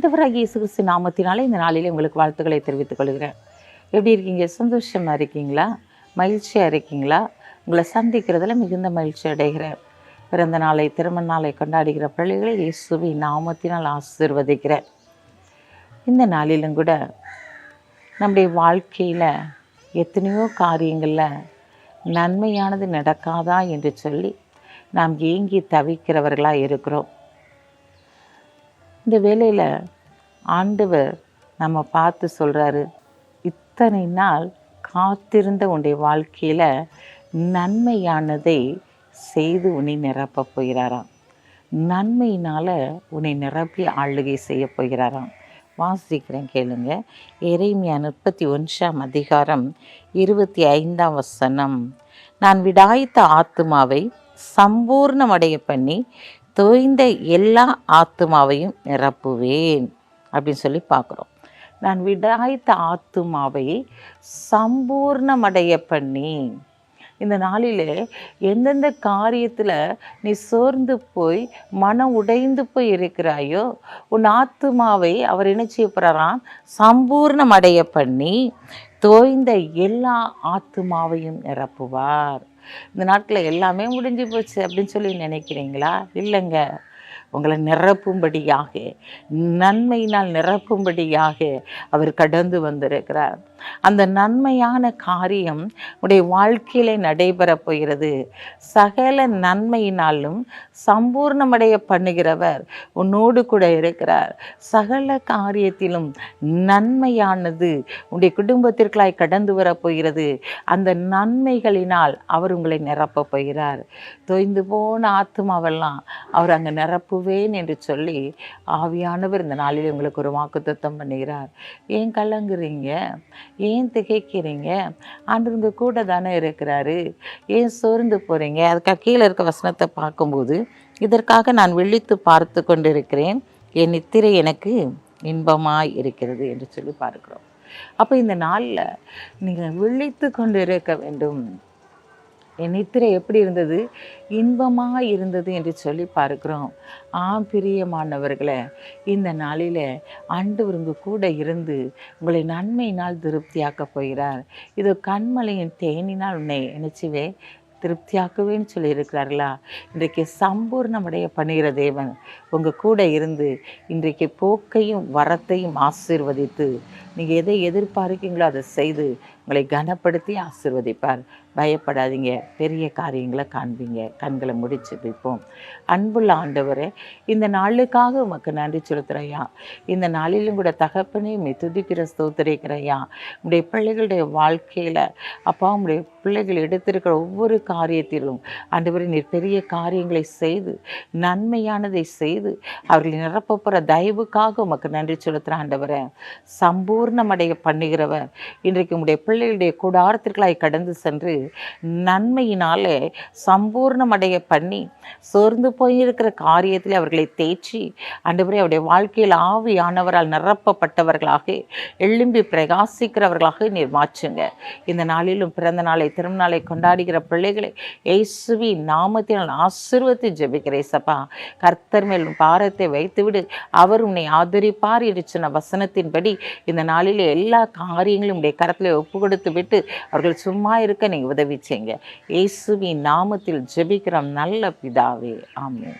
ஆண்டவராக இயேசு கிறிஸ்து நாமத்தினாலே இந்த நாளில் உங்களுக்கு வாழ்த்துக்களை தெரிவித்துக் கொள்கிறேன். எப்படி இருக்கீங்க? சந்தோஷமாக இருக்கீங்களா? மகிழ்ச்சியாக இருக்கீங்களா? உங்களை சந்திக்கிறதுல மிகுந்த மகிழ்ச்சி அடைகிறேன். பிறந்த நாளை திருமண நாளை கொண்டாடுகிற பிள்ளைகளை இயேசுவை நாமத்தினால் ஆசிர்வதிக்கிறேன். இந்த நாளிலும் கூட நம்முடைய வாழ்க்கையில் எத்தனையோ காரியங்களில் நன்மையானது நடக்காதா என்று சொல்லி நாம் ஏங்கி தவிக்கிறவர்களாக இருக்கிறோம். இந்த வேலையில் ஆண்டவர் நம்ம பார்த்து சொல்கிறாரு இத்தனை நாள் காத்திருந்த உன்னுடைய வாழ்க்கையில் நன்மையானதை செய்து உன்னை நிரப்பப் போகிறாராம். நன்மையினால் உன்னை நிரப்பி ஆளுகை செய்ய போகிறாராம். வாசிக்கிறேன் கேளுங்க. எரேமியா முப்பத்தி ஒன்றாம் அதிகாரம் இருபத்தி ஐந்தாம் வசனம். நான் விடாய்த்த ஆத்துமாவை சம்பூர்ணமடைய பண்ணி தோய்ந்த எல்லா ஆத்துமாவையும் நிரப்புவேன். அப்படின்னு சொல்லி பார்க்குறோம். நான் விடாய்த்த ஆத்துமாவை சம்பூர்ணமடைய பண்ணி இந்த நாளிலே எந்தெந்த காரியத்தில் நீ சோர்ந்து போய் மனம் உடைந்து போய் இருக்கிறாயோ உன் ஆத்துமாவை அவர் என்ன செய்ய போகிறாராம் சம்பூர்ணம் அடைய பண்ணி தோய்ந்த எல்லா ஆத்துமாவையும் நிரப்புவார். இந்த நாட்டில் எல்லாமே முடிஞ்சு போச்சு அப்படின்னு சொல்லி நினைக்கிறீங்களா? இல்லைங்க. உங்களை நிரப்பும்படியாக நன்மையினால் நிரப்பும்படியாக அவர் கடந்து வந்திருக்கிறார். அந்த நன்மையான காரியம் உடைய வாழ்க்கையில நடைபெறப் போகிறது. சகல நன்மையினாலும் சம்பூர்ணமடைய பண்ணுகிறவர் உன்னோடு கூட இருக்கிறார். சகல காரியத்திலும் நன்மையானது உடைய குடும்பத்திற்காய் கடந்து வர போகிறது. அந்த நன்மைகளினால் அவர் உங்களை நிரப்பப் போகிறார். தொய்ந்து போன ஆத்மாவெல்லாம் அவர் அங்கே நிரப்புவேன் என்று சொல்லி ஆவியானவர் இந்த நாளில் உங்களுக்கு ஒரு வாக்குத்தத்தம் பண்ணுகிறார். ஏன் கலங்குறீங்க? ஏன் திகைக்கிறீங்க? ஆண்டவங்க கூட தானே இருக்கிறாரு. ஏன் சோர்ந்து போகிறீங்க அதுக்காக கீழே இருக்க வசனத்தை பார்க்கும்போது இதற்காக நான் விழித்து பார்த்து கொண்டிருக்கிறேன். என் நித்திரை எனக்கு இன்பமாய் இருக்கிறது என்று சொல்லி பார்க்கிறோம். அப்போ இந்த நாளில் நீங்கள் விழித்து கொண்டு இருக்க வேண்டும். என் நித்திரை எப்படி இருந்தது? இன்பமாக இருந்தது என்று சொல்லி பார்க்கிறோம். ஆ பிரியமானவர்களை இந்த நாளில் ஆண்டவர் உங்கள் கூட இருந்து உங்களை நன்மையினால் திருப்தியாக்கப் போகிறார். இது கண்மலையின் தேனினால் உன்னை நினச்சிவே திருப்தியாக்குவேன்னு சொல்லியிருக்கிறார்களா? இன்றைக்கு சம்பூர்ணமடைய பண்ணுகிற தேவன் உங்கள் கூட இருந்து இன்றைக்கு போக்கையும் வரத்தையும் ஆசீர்வதித்து நீங்கள் எதை எதிர்பார்க்கீங்களோ அதை செய்து உங்களை கனப்படுத்தி ஆசிர்வதிப்பார். பயப்படாதீங்க. பெரிய காரியங்களை காண்பீங்க. கண்களை முடிச்சு வைப்போம். அன்புள்ள ஆண்டவரே இந்த நாளுக்காக உமக்கு நன்றி செலுத்துறையா இந்த நாளிலும் கூட தகப்பனே உம்மை துதிக்கிற ஸ்தோத்திரிக்கிறையா உடைய பிள்ளைகளுடைய வாழ்க்கையில் அப்பா உடைய பிள்ளைகள் எடுத்திருக்கிற ஒவ்வொரு காரியத்திலும் ஆண்டவரே நீர் பெரிய காரியங்களை செய்து நன்மையானதை செய்து அவர்களை நிரப்பப்புற தயவுக்காக உமக்கு நன்றி செலுத்துகிற ஆண்டவரே. சம்பூர்ணமடைய பண்ணுகிறவர். இன்றைக்கு உடைய பிள்ளைகளுடைய கூடாரத்திற்களாய் கடந்து சென்று நன்மையினாலே சம்பூர்ணமடைய பண்ணி சோர்ந்து போயிருக்கிற காரியத்தில் அவர்களை தேய்ச்சி ஆண்டவரே அவருடைய வாழ்க்கையில் ஆவியானவரால் நிரப்பப்பட்டவர்களாக எழும்பி பிரகாசிக்கிறவர்களாக நீர் மாற்றுங்க. இந்த நாளிலும் பிறந்த நாளை திருநாளை கொண்டாடுகிற பிள்ளைகளை இயேசுவி நாமத்தினால் ஆசிர்வத்தை ஜெபிக்கிறேன் சப்பா கர்த்தர் மேல் பாரத்தை வைத்துவிடு. அவர் உன்னை ஆதரிப்பார் என்று சொன்ன வசனத்தின்படி இந்த நாளில் எல்லா காரியங்களும் உடைய கரத்தில் ஒப்பு கொடுத்து விட்டு அவர்கள் சும்மா இருக்க நீங்கள் உதவி செய்யுங்க. இயேசுவின் நாமத்தில் ஜெபிக்கிறோம். நல்ல பிதாவே. ஆமாம்